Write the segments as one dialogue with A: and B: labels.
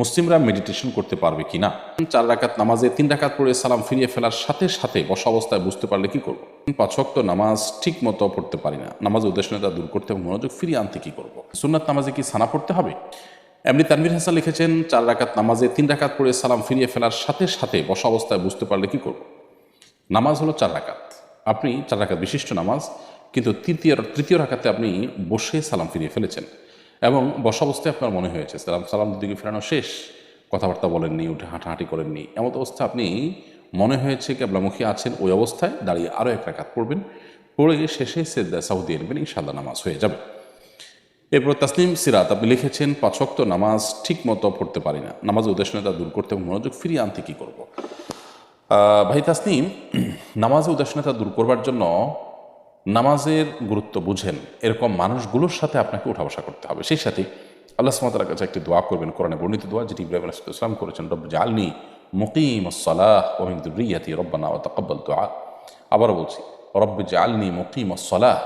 A: মুসলিমরা মেডিটেশন করতে পারবে কি না চার রাকাত নামাজে তিন রাকাত পড়ে সালাম ফিরিয়ে ফেলার সাথে সাথে বসা অবস্থায় বুঝতে পারলে কি করব? পাঁচক্ত নামাজ ঠিক মতো পড়তে পারি না। নামাজ উদ্দেশ্যতা দূর করতে এবং মনোযোগ ফিরিয়ে আনতে কি করব? সুন্নাত নামাজে কি সানা পড়তে হবে? এমনি তানভীর হাসান লিখেছেন, চার রাকাত নামাজে তিন রাকাত পড়ে সালাম ফিরিয়ে ফেলার সাথে সাথে বসা অবস্থায় বুঝতে পারলে কি করব? নামাজ হলো চার রাকাত। আপনি চার রাকাত বিশিষ্ট নামাজ, কিন্তু তৃতীয় তৃতীয় রাকাতে আপনি বসে সালাম ফিরিয়ে ফেলেছেন। এবং বসা অবস্থায় আপনার মনে হয়েছে, সালাম সালাম দিকে ফেরানো শেষ, কথাবার্তা বলেননি, উঠে হাঁটাহাঁটি করেননি, এমন অবস্থা আপনি, মনে হয়েছে কেবলামুখী আছেন, ওই অবস্থায় দাঁড়িয়ে আরও এক রাকাত পড়বেন, পড়ে সাউদি সেদ্দা সাউদি আনবেন ইনশাল্লাহ নামাজ হয়ে যাবে। এরপর তাসলিম সিরাত আপনি লিখেছেন পাঁচক্ত নামাজ ঠিক মতো পড়তে পারি না নামাজ উদ্দেশ্যতা দূর করতে এবং মনোযোগ ফিরিয়ে আনতে কী করব? ভাই তাসনিম নামাজ উদাসীনতা দূর করবার জন্য নামাজের গুরুত্ব বুঝেন। এরকম মানুষগুলোর সাথে আপনাকে উঠা বসা করতে হবে। সেই সাথে আল্লাহ সুমতার কাছে একটি দোয়া করবেন, কোরআনে বর্ণিত দোয়া, যেটি ইব্রাহিম আলাইসালাম করেছেন রব জালনি মুকিম সালাহ ওহিম দুরিয়াতি রব্বানা ও তকব্বল দোয়া আবারও বলছি, রব্ব জালনি মুকিম সালাহ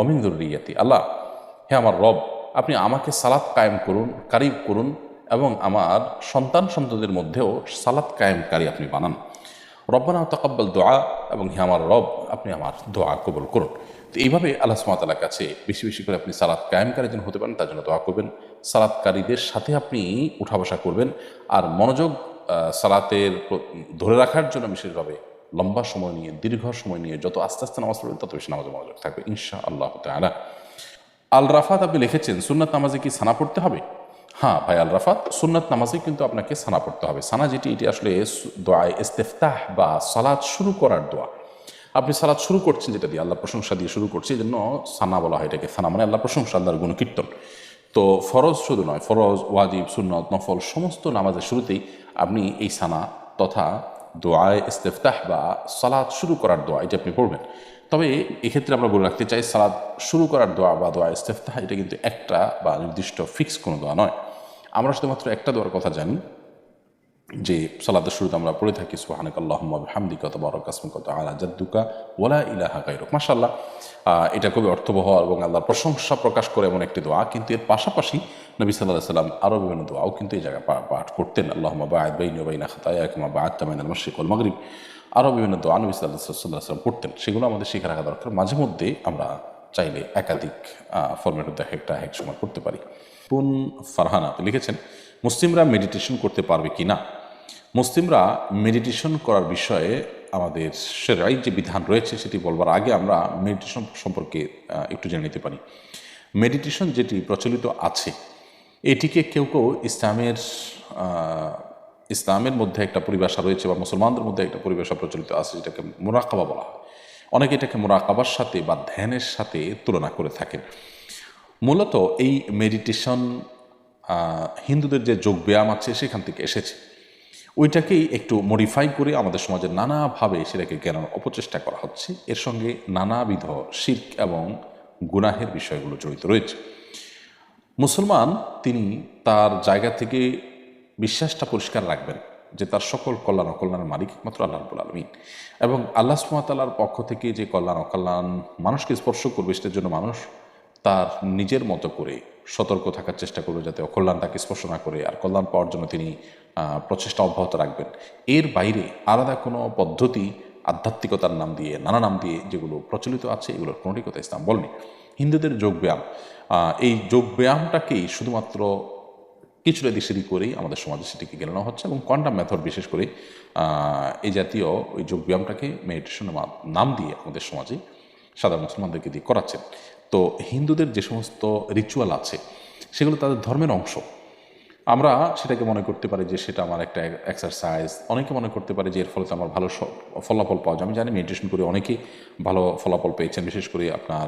A: ওমিন দুরিয়াতি আল্লাহ, হে আমার রব, আপনি আমাকে সালাত কায়েম করুন কারিব করুন এবং আমার সন্তান সন্ততির মধ্যেও সালাত কায়েমকারী আপনি বানান। রব্বানা তাকাব্বাল দোয়া এবং হে আমার রব, আপনি আমার দোয়া কবুল করুন। তো এইভাবে আল্লাহ সুমাতালার কাছে বেশি বেশি করে আপনি সালাদ কায়েমকারী যেন হতে পারেন, তার জন্য দোয়া করবেন। সালাদকারীদের সাথে আপনি উঠা বসা করবেন আর মনোযোগ সালাতের ধরে রাখার জন্য বিশেষভাবে লম্বা সময় নিয়ে, দীর্ঘ সময় নিয়ে যত আস্তে আস্তে নামাজ পড়বেন, তত বেশি নামাজে মনোযোগ থাকবে ইনশা আল্লাহ আল রাফাত আপনি লিখেছেন, সুন্নাত নামাজে কি সানা পড়তে হবে? হ্যাঁ ভাই আল রাফাত, সুন্নাত নামাজে কিন্তু আপনাকে সানা পড়তে হবে। সানা যেটি, এটি আসলে দোয়ায় ইস্তেফতাহ বা সালাদ শুরু করার দোয়া। আপনি সালাদ শুরু করছেন যেটা দিয়ে আল্লাহ প্রশংসা দিয়ে শুরু করছে এই জন্য সানা বলা হয় এটাকে। সানা মানে আল্লাহ প্রশংসা, আল্লাহর গুণকীর্তন। তো ফরজ শুধু নয়, ফরজ, ওয়াজিব, সুন্নত, নফল, সমস্ত নামাজের শুরুতেই আপনি এই সানা তথা দোয়ায় ইস্তেফতাহ বা সালাদ শুরু করার দোয়া, এটি আপনি পড়বেন। তবে এক্ষেত্রে আমরা বলে রাখতে চাই সালাদ শুরু করার দোয়া বা দোয়া, ইস্তেফতাহ, এটা কিন্তু একটা বা নির্দিষ্ট ফিক্স কোনো দোয়া নয়। আমরা শুধুমাত্র একটা দোয়ার কথা জানি যে সালাদের শুরুতে আমরা পড়ে থাকি সুহানাক আল্লাহম্মা হামদিকা তবরক কত আলা জাদ্দুকা ওলা ইলাহা গাইরুক মাশাল্লাহ আহ, এটা খুবই অর্থবহ এবং আল্লাহর প্রশংসা প্রকাশ করে এমন একটি দোয়া কিন্তু এর পাশাপাশি নবী সাল্লাহ সাল্লাম আরও বিভিন্ন দোয়াও কিন্তু এই জায়গায় পাঠ করতেন। আল্লাহম্মা বাদ বাইন বাইনা খাতায়া কিমা বাদ তামাইন মশিক উল মাগরিব। আরও বিভিন্ন দোয়া নবী সাল্লাহ সাল্লাহ সাল্লাম পড়তেন। সেগুলো আমাদের শিখে রাখা দরকার। মাঝে মধ্যে আমরা চাইলে একাধিক ফরম্যাটের দেখা একটা এক সময় করতে পারি। পুন ফারহানা লিখেছেন, মুসলিমরা মেডিটেশন করতে পারবে কি না? মুসলিমরা মেডিটেশন করার বিষয়ে আমাদের সেরাই যে বিধান রয়েছে, সেটি বলবার আগে আমরা মেডিটেশন সম্পর্কে একটু জেনে নিতে পারি। মেডিটেশন যেটি প্রচলিত আছে, এটিকে কেউ কেউ ইসলামের ইসলামের মধ্যে একটা পরিভাষা রয়েছে বা মুসলমানদের মধ্যে একটা পরিভাষা প্রচলিত আছে, যেটাকে মোরাকাবা বলা হয়। অনেকে এটাকে মোরাকাবার সাথে বা ধ্যানের সাথে তুলনা করে থাকেন। মূলত এই মেডিটেশন হিন্দুদের যে যোগ ব্যায়াম আছে সেখান থেকে এসেছে। ওইটাকেই একটু মডিফাই করে আমাদের সমাজে নানাভাবে সেটাকে জ্ঞানের অপচেষ্টা করা হচ্ছে। এর সঙ্গে নানাবিধ শির্ক এবং গুনাহের বিষয়গুলো জড়িত রয়েছে। মুসলমান, তিনি তার জায়গা থেকে বিশ্বাসটা পরিষ্কার রাখবেন যে তার সকল কল্যাণ অকল্যাণের মালিক মাত্র আল্লাহ রবুল আলমিন। এবং আল্লাহ সুমাতাল্লার পক্ষ থেকে যে কল্যাণ অকল্যাণ মানুষকে স্পর্শ করবে, সেটার জন্য মানুষ তার নিজের মতো করে সতর্ক থাকার চেষ্টা করবে যাতে অকল্যাণ তাকে স্পর্শ না করে আর কল্যাণ পাওয়ার জন্য তিনি প্রচেষ্টা অব্যাহত রাখবেন। এর বাইরে আলাদা কোনো পদ্ধতি আধ্যাত্মিকতার নাম দিয়ে, নানা নাম দিয়ে যেগুলো প্রচলিত আছে, এগুলোর কোনোটি কথা ইসলাম বলেনি। হিন্দুদের যোগব্যায়াম এই যোগব্যায়ামটাকেই শুধুমাত্র কিছুটা দিশেরি করেই আমাদের সমাজে সেটিকে গেলানো হচ্ছে এবং কোয়ান্টাম মেথড বিশেষ করে এই জাতীয় ওই যোগব্যায়ামটাকে মেডিটেশনের নাম দিয়ে আমাদের সমাজে সাধারণ মুসলমানদেরকে দিয়ে করাচ্ছেন। তো হিন্দুদের যে সমস্ত রিচুয়াল আছে সেগুলো তাদের ধর্মের অংশ। আমরা সেটাকে মনে করতে পারি যে সেটা আমার একটা এক্সারসাইজ অনেকে মনে করতে পারে যে এর ফলে তো আমার ভালো ফলাফল পাওয়া যায়। আমি জানি মেডিটেশন করে অনেকেই ভালো ফলাফল পেয়েছেন। বিশেষ করে আপনার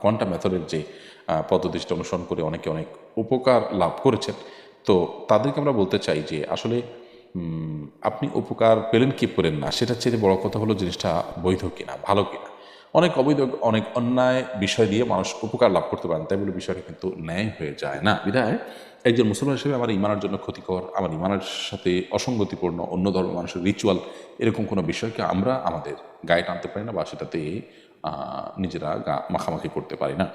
A: কোয়ান্টাম মেথডের যে আহ, পদ্ধতি সেটা অনুসরণ করে অনেকে অনেক উপকার লাভ করেছেন। তো তাদেরকে আমরা বলতে চাই যে আসলে আপনি উপকার পেলেন কি পেলেন না? সেটা চেয়ে বড় কথা হলো জিনিসটা বৈধ কিনা ভালো কিনা। অনেক অবৈধ অনেক অন্যায় বিষয় দিয়ে মানুষ উপকার লাভ করতে পারেন। তাই বলে বিষয়টা কিন্তু ন্যায় হয়ে যায় না। বিধায় একজন মুসলমান হিসেবে আমার ইমানের জন্য ক্ষতিকর, আমার ইমানের সাথে অসঙ্গতিপূর্ণ, অন্য ধর্মের মানুষের রিচুয়াল এরকম কোনো বিষয়কে আমরা আমাদের গায়ে টানতে পারি না বা সেটাতে নিজেরা গা মাখামাখি করতে পারি না।